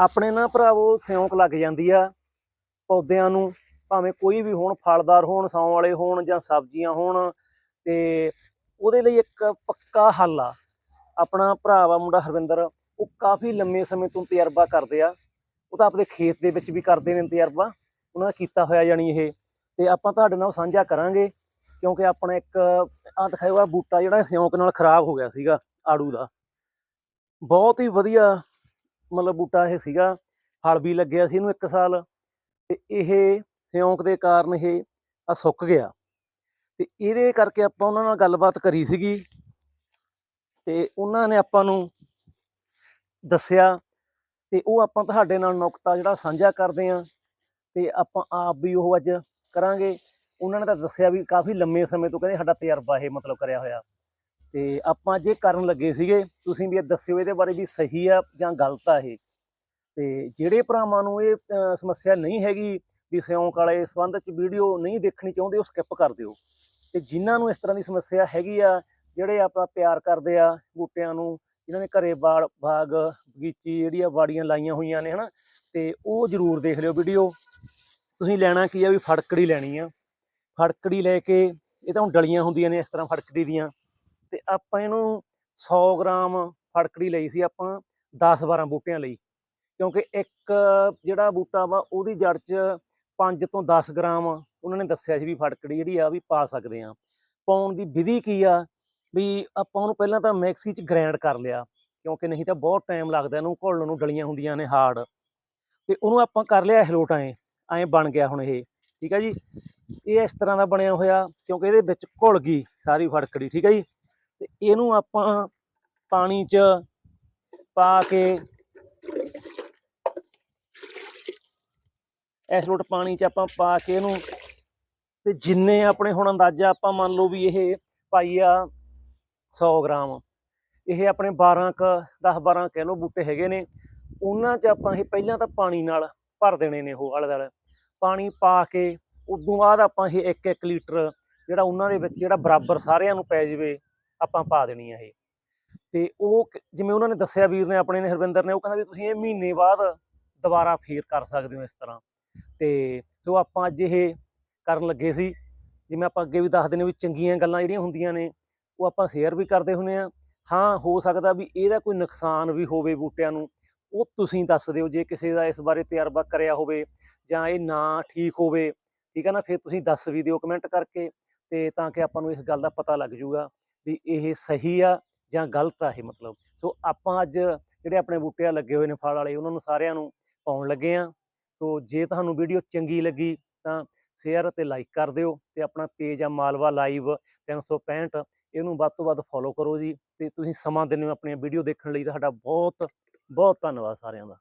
ਆਪਣੇ ਨਾ ਭਰਾਵੋ ਸਿਉਂਕ ਲੱਗ ਜਾਂਦੀ ਆ ਪੌਦਿਆਂ ਨੂੰ, ਭਾਵੇਂ ਕੋਈ ਵੀ ਹੋਣ, ਫਲਦਾਰ ਹੋਣ, ਸੌਂ ਵਾਲੇ ਹੋਣ ਜਾਂ ਸਬਜ਼ੀਆਂ ਹੋਣ, ਤੇ ਉਹਦੇ ਲਈ ਇੱਕ ਪੱਕਾ ਹੱਲ ਆ। ਆਪਣਾ ਭਰਾ ਵਾ, ਮੁੰਡਾ ਹਰਵਿੰਦਰ, ਉਹ ਕਾਫੀ ਲੰਮੇ ਸਮੇਂ ਤੋਂ ਤਜਰਬਾ ਕਰਦੇ ਆ। ਉਹ ਤਾਂ ਆਪਣੇ ਖੇਤ ਦੇ ਵਿੱਚ ਵੀ ਕਰਦੇ ਨੇ ਤਜਰਬਾ, ਉਹਨਾਂ ਦਾ ਕੀਤਾ ਹੋਇਆ ਜਾਨੀ ਇਹ। ਤੇ ਆਪਾਂ ਤੁਹਾਡੇ ਨਾਲ ਉਹ ਸਾਂਝਾ ਕਰਾਂਗੇ, ਕਿਉਂਕਿ ਆਪਣਾ ਇੱਕ ਆ ਦਿਖਾਇਆ ਹੋਇਆ ਬੂਟਾ ਜਿਹੜਾ ਸਿਉਂਕ ਨਾਲ ਖਰਾਬ ਹੋ ਗਿਆ ਸੀਗਾ, ਆੜੂ ਦਾ। ਬਹੁਤ ਹੀ ਵਧੀਆ ਮਤਲਬ ਬੂਟਾ ਇਹ ਸੀਗਾ ਫਲ ਵੀ ਲੱਗਿਆ ਸੀ ਇਹਨੂੰ ਇੱਕ ਸਾਲ ਤੇ ਇਹ ਸਿਉਂਕ ਦੇ ਕਾਰਨ ਇਹ ਆ ਸੁੱਕ ਗਿਆ। ਤੇ ਇਹਦੇ ਕਰਕੇ ਆਪਾਂ ਉਹਨਾਂ ਨਾਲ ਗੱਲਬਾਤ ਕਰੀ ਸੀਗੀ ਤੇ ਉਹਨਾਂ ਨੇ ਆਪਾਂ ਨੂੰ ਦੱਸਿਆ ਤੇ ਉਹ ਆਪਾਂ ਤੁਹਾਡੇ ਨਾਲ ਨੁਕਤਾ ਜਿਹੜਾ ਸਾਂਝਾ ਕਰਦੇ ਆ ਤੇ ਆਪਾਂ ਆਪ ਵੀ ਉਹ ਅੱਜ ਕਰਾਂਗੇ। ਉਹਨਾਂ ਨੇ ਤਾਂ ਦੱਸਿਆ ਵੀ ਕਾਫੀ ਲੰਮੇ ਸਮੇਂ ਤੋਂ ਕਹਿੰਦੇ ਸਾਡਾ ਤਜਰਬਾ ਇਹ ਮਤਲਬ ਕਰਿਆ ਹੋਇਆ। ਤੇ ਆਪਾਂ ਜੇ ਕਰਨ ਲੱਗੇ ਸੀਗੇ, ਤੁਸੀਂ ਵੀ ਇਹ ਦੱਸਿਓ ਇਹਦੇ ਬਾਰੇ ਵੀ ਸਹੀ ਆ ਜਾਂ ਗਲਤ ਆ ਇਹ। ਤੇ ਜਿਹੜੇ ਭਰਾਵਾਂ ਨੂੰ ਇਹ ਸਮੱਸਿਆ ਨਹੀਂ ਹੈਗੀ ਵੀ ਸਿਉਂਕ ਵਾਲੇ ਸੰਬੰਧ ਚ ਵੀਡੀਓ ਨਹੀਂ ਦੇਖਣੀ ਚਾਹੁੰਦੇ, ਉਹ ਸਕਿਪ ਕਰ ਦਿਓ। ਤੇ ਜਿਨ੍ਹਾਂ ਨੂੰ ਇਸ ਤਰ੍ਹਾਂ ਦੀ ਸਮੱਸਿਆ ਹੈਗੀ ਆ, ਜਿਹੜੇ ਆਪਾਂ ਪਿਆਰ ਕਰਦੇ ਆ ਬੂਟਿਆਂ ਨੂੰ, ਜਿਨ੍ਹਾਂ ਨੇ ਘਰੇ ਬਾੜ ਬਾਗ, ਬਗੀਚੀ ਜਿਹੜੀ ਆ ਬਾੜੀਆਂ ਲਾਈਆਂ ਹੋਈਆਂ ਨੇ, ਹਨਾ, ਤੇ ਉਹ ਜ਼ਰੂਰ ਦੇਖ ਲਿਓ ਵੀਡੀਓ। ਤੁਸੀਂ ਲੈਣਾ ਕੀ ਆ ਵੀ ਫੜਕੜੀ ਲੈਣੀ ਆ। ਫੜਕੜੀ ਲੈ ਕੇ, ਇਹ ਤਾਂ ਹੁਣ ਡਲੀਆਂ ਹੁੰਦੀਆਂ ਨੇ ਇਸ ਤਰ੍ਹਾਂ ਫੜਕੜੀ ਦੀਆਂ। ਤੇ ਆਪਾਂ ਇਹਨੂੰ 100 ਗ੍ਰਾਮ ਫੜਕੜੀ ਲਈ ਸੀ ਆਪਾਂ 10-12 ਬੂਟਿਆਂ ਲਈ, ਕਿਉਂਕਿ ਇੱਕ ਜਿਹੜਾ ਬੂਟਾ ਵਾ ਉਹਦੀ ਜੜ 'ਚ 5 ਤੋਂ 10 ਗ੍ਰਾਮ ਉਹਨਾਂ ਨੇ ਦੱਸਿਆ ਸੀ ਵੀ ਫੜਕੜੀ ਜਿਹੜੀ ਆ ਵੀ ਪਾ ਸਕਦੇ ਆ ਪਾਉਣ ਦੀ ਵਿਧੀ ਕੀ ਆ ਵੀ ਆਪਾਂ ਉਹਨੂੰ ਪਹਿਲਾਂ ਤਾਂ ਮਿਕਸੀ 'ਚ ਗ੍ਰਾਈਂਡ ਕਰ ਲਿਆ, ਕਿਉਂਕਿ ਨਹੀਂ ਤਾਂ ਬਹੁਤ ਟਾਈਮ ਲੱਗਦਾ ਇਹਨੂੰ ਘੋਲਣ ਨੂੰ ਡਲੀਆਂ ਹੁੰਦੀਆਂ ਨੇ ਹਾਰਡ, ਤੇ ਉਹਨੂੰ ਆਪਾਂ ਕਰ ਲਿਆ ਹਲੋਟ ਐਂ ਐਂ ਬਣ ਗਿਆ ਹੁਣ ਇਹ, ਠੀਕ ਹੈ ਜੀ? ਇਹ ਇਸ ਤਰ੍ਹਾਂ ਦਾ ਬਣਿਆ ਹੋਇਆ ਕਿਉਂਕਿ ਇਹਦੇ ਵਿੱਚ ਘੁਲ ਗਈ ਸਾਰੀ ਫੜਕੜੀ, ਠੀਕ ਹੈ ਜੀ? ਤੇ ਇਹਨੂੰ ਆਪਾਂ ਪਾਣੀ 'ਚ ਪਾ ਕੇ ਇਸ ਲੋਟ ਪਾਣੀ 'ਚ ਆਪਾਂ ਪਾ ਕੇ ਇਹਨੂੰ ਤੇ ਜਿੰਨੇ ਆਪਣੇ ਹੁਣ ਅੰਦਾਜ਼ਾ ਆਪਾਂ ਮੰਨ ਲਓ ਵੀ ਇਹ ਪਾਈ ਆ 100 ਗ੍ਰਾਮ, ਇਹ ਆਪਣੇ 12 ਕ 10 12 ਕਹਿ ਲਓ ਬੂਟੇ ਹੈਗੇ ਨੇ, ਉਹਨਾਂ 'ਚ ਆਪਾਂ ਇਹ ਪਹਿਲਾਂ ਤਾਂ ਪਾਣੀ ਨਾਲ ਭਰ ਦੇਣੇ ਨੇ ਉਹ ਆਲੇ ਦੁਆਲੇ ਪਾਣੀ ਪਾ ਕੇ, ਉਦੋਂ ਬਾਅਦ ਆਪਾਂ ਇਹ 1 1 ਲੀਟਰ ਜਿਹੜਾ ਉਹਨਾਂ ਦੇ ਵਿੱਚ ਜਿਹੜਾ ਬਰਾਬਰ ਸਾਰਿਆਂ ਨੂੰ ਪੈ ਜਾਵੇ ਆਪਾਂ ਪਾ ਦੇਣੀ ਆ ਇਹ। ਤੇ ਉਹ ਜਿਵੇਂ ਉਹਨਾਂ ਨੇ ਦੱਸਿਆ ਵੀਰ ਨੇ ਆਪਣੇ ਨੇ, ਹਰਵਿੰਦਰ ਨੇ, ਉਹ ਕਹਿੰਦਾ ਵੀ ਤੁਸੀਂ ਇਹ ਮਹੀਨੇ ਬਾਅਦ ਦੁਬਾਰਾ ਫੇਰ ਕਰ ਸਕਦੇ ਹੋ ਇਸ ਤਰ੍ਹਾਂ। ਤੇ ਸੋ ਆਪਾਂ ਅੱਜ ਇਹ ਕਰਨ ਲੱਗੇ ਸੀ, ਜਿਵੇਂ ਆਪਾਂ ਅੱਗੇ ਵੀ ਦੱਸਦੇ ਨੇ ਵੀ ਚੰਗੀਆਂ ਗੱਲਾਂ ਜਿਹੜੀਆਂ ਹੁੰਦੀਆਂ ਨੇ, ਉਹ ਆਪਾਂ ਸ਼ੇਅਰ ਵੀ ਕਰਦੇ ਹੁੰਦੇ ਆ ਹਾਂ, ਹੋ ਸਕਦਾ ਵੀ ਇਹਦਾ ਕੋਈ ਨੁਕਸਾਨ ਵੀ ਹੋਵੇ ਬੂਟਿਆਂ ਨੂੰ, ਉਹ ਤੁਸੀਂ ਦੱਸ ਦਿਓ। ਜੇ ਕਿਸੇ ਦਾ ਇਸ ਬਾਰੇ ਤਜਰਬਾ ਕਰਿਆ ਹੋਵੇ ਜਾਂ ਇਹ ਨਾ ਠੀਕ ਹੋਵੇ, ਠੀਕ ਹੈ ਨਾ, ਫਿਰ ਤੁਸੀਂ ਦੱਸ ਵੀ ਦਿਓ ਕਮੈਂਟ ਕਰਕੇ ਤੇ ਤਾਂ ਕਿ ਆਪਾਂ ਨੂੰ ਇਸ ਗੱਲ ਦਾ ਪਤਾ ਲੱਗ ਜਾਊਗਾ। ਵੀ ਇਹ ਸਹੀ ਆ ਜਾਂ ਗਲਤ ਆ ਇਹ ਮਤਲਬ। ਸੋ ਆਪਾਂ ਅੱਜ ਜਿਹੜੇ ਆਪਣੇ ਬੂਟੇ ਆ ਲੱਗੇ ਹੋਏ ਨੇ ਫਲ ਵਾਲੇ, ਉਹਨਾਂ ਨੂੰ ਸਾਰਿਆਂ ਨੂੰ ਪਾਉਣ ਲੱਗੇ ਆ। ਸੋ ਜੇ ਤੁਹਾਨੂੰ ਵੀਡੀਓ ਚੰਗੀ ਲੱਗੀ ਤਾਂ ਸ਼ੇਅਰ ਅਤੇ ਲਾਈਕ ਕਰ ਦਿਓ ਤੇ ਆਪਣਾ ਪੇਜ ਆ ਮਾਲਵਾ ਲਾਈਵ 365 ਇਹਨੂੰ ਵੱਧ ਤੋਂ ਵੱਧ ਫੋਲੋ ਕਰੋ ਜੀ ਤੇ ਤੁਸੀਂ ਸਮਾਂ ਦਿੰਦੇ ਹੋ ਆਪਣੀਆਂ ਵੀਡੀਓ ਦੇਖਣ ਲਈ ਤੁਹਾਡਾ ਬਹੁਤ ਬਹੁਤ ਧੰਨਵਾਦ ਸਾਰਿਆਂ ਦਾ।